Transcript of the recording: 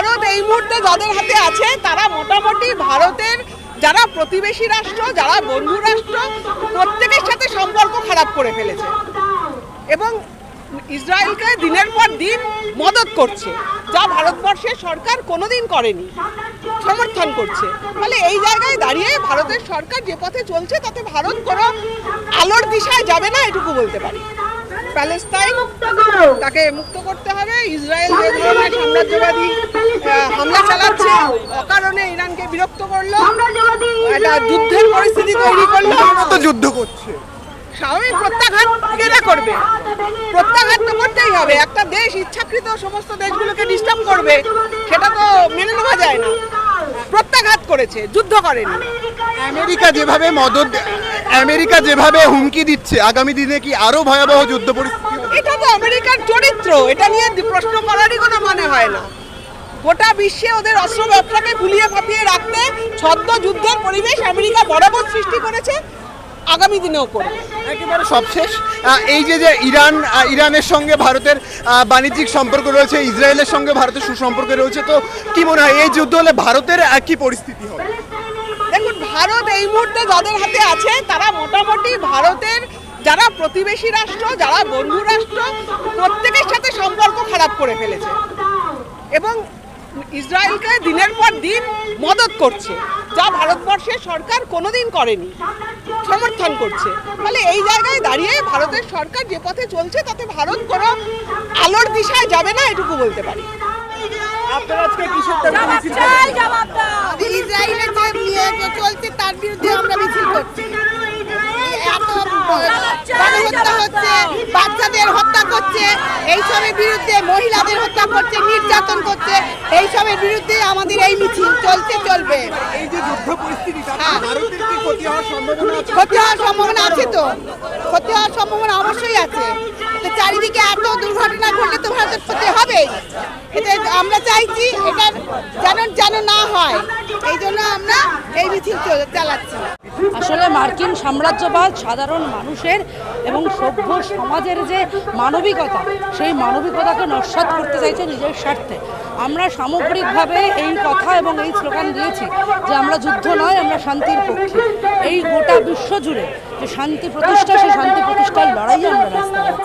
ভারত এই মুহূর্তে যাদের হাতে আছে, তারা মোটামুটি ভারতের যারা প্রতিবেশী রাষ্ট্র, যারা বন্ধু রাষ্ট্র, প্রত্যেকের সাথে সম্পর্ক খারাপ করে ফেলেছে। এবং ইসরায়েলকে দিনের পর দিন মদত করছে, যা ভারতবর্ষের সরকার কোনোদিন করেনি, সমর্থন করছে। ফলে এই জায়গায় দাঁড়িয়ে ভারতের সরকার যে পথে চলছে, তাতে ভারত কোনো আলোর দিশায় যাবে না, এটুকু বলতে পারি। প্যালেস্তাইন তাকে মুক্ত করতে হবে ইসরায়েল যে ধরনের সাম্রাজ্যবাদী হামলা চালাচ্ছে। অকারণে ইরানকে বিরক্ত করল। একটা যুদ্ধের পরিস্থিতি তৈরি করল। তো যুদ্ধ করছে। স্বাভাবিক প্রত্যাঘাত কেনা করবে? প্রত্যাঘাত তো করতেই হবে। একটা দেশ ইচ্ছাকৃত সমস্ত দেশগুলোকে ডিস্টার্ব করবে সেটা তো মেনে নেওয়া যায় না। প্রত্যাঘাত করেছে যুদ্ধ করেনি। আমেরিকা যেভাবে মদত আমেরিকা যেভাবে হুমকি দিচ্ছে আগামী দিনে কি আরও ভয়াবহ যুদ্ধ পরিস্থিতি এটা তো আমেরিকার চরিত্র। এটা নিয়ে প্রশ্ন করারই কোনো মানে হয় না। গোটা বিশ্বে ওদের অস্ত্র ব্যবসাকে ফুলিয়ে ফাঁপিয়ে রাখতে ছদ্ম যুদ্ধের পরিবেশ আমেরিকা বরাবর সৃষ্টি করেছে আগামী দিনেও করবে একেবারে সবশেষ। এই যে যে ইরান ইরানের সঙ্গে ভারতের বাণিজ্যিক সম্পর্ক রয়েছে ইসরায়েলের সঙ্গে ভারতের সুসম্পর্ক রয়েছে তো কি মনে হয় এই যুদ্ধ হলে ভারতের কি পরিস্থিতি হবে? দেখুন ভারত এই মুহূর্তে যাদের হাতে আছে তারা মোটামুটি ভারতের যারা প্রতিবেশী রাষ্ট্র যারা বন্ধু রাষ্ট্র প্রত্যেকের সাথে সম্পর্ক খারাপ করে ফেলেছে। এবং ইসরায়েলকে দিনের পর দিন মদত করছে যা ভারতবর্ষের সরকার কোনোদিন করেনি সমর্থন করছে। ফলে এই জায়গায় দাঁড়িয়ে ভারতের সরকার যে পথে চলছে তাতে ভারত কোনো আলোর দিশায় যাবে না এটুকু বলতে পারি। আপনারা আজকে কিসের দাবিতে মিছিল আমাদের ইসরায়েলের যে চলছে তার বিরুদ্ধে আমরা মিছিল করছি। এত গণহত্যা হচ্ছে বাচ্চাদের এইসবের বিরুদ্ধে মহিলাদের হত্যা করছে নির্যাতন করছে এইসবের বিরুদ্ধে আমাদের এই মিছিল চলতে চলবে। হ্যাঁ। ক্ষতি হওয়ার সম্ভাবনা আছে তো? ক্ষতি হওয়ার সম্ভাবনা অবশ্যই আছে। তো চারিদিকে এত দুর্ঘটনা ঘটলে তো ভারতের ক্ষতি হবেই। এটা আমরা চাইছি এটা যেন যেন না হয়। এই জন্য আমরা এই মিছিল চল- চালাচ্ছি। আসলে মার্কিন সাম্রাজ্যবাদ সাধারণ মানুষের এবং সভ্য সমাজের যে মানবিকতা, সেই মানবিকতাকে নস্বাত করতে চাইছে নিজের স্বার্থে। আমরা সামগ্রিকভাবে এই কথা এবং এই স্লোগান দিয়েছি যে আমরা যুদ্ধ নয়, আমরা শান্তির পক্ষে। এই গোটা বিশ্ব জুড়ে যে শান্তি প্রতিষ্ঠা, সেই শান্তি প্রতিষ্ঠার লড়াই আমরা রাস্তায় আছি।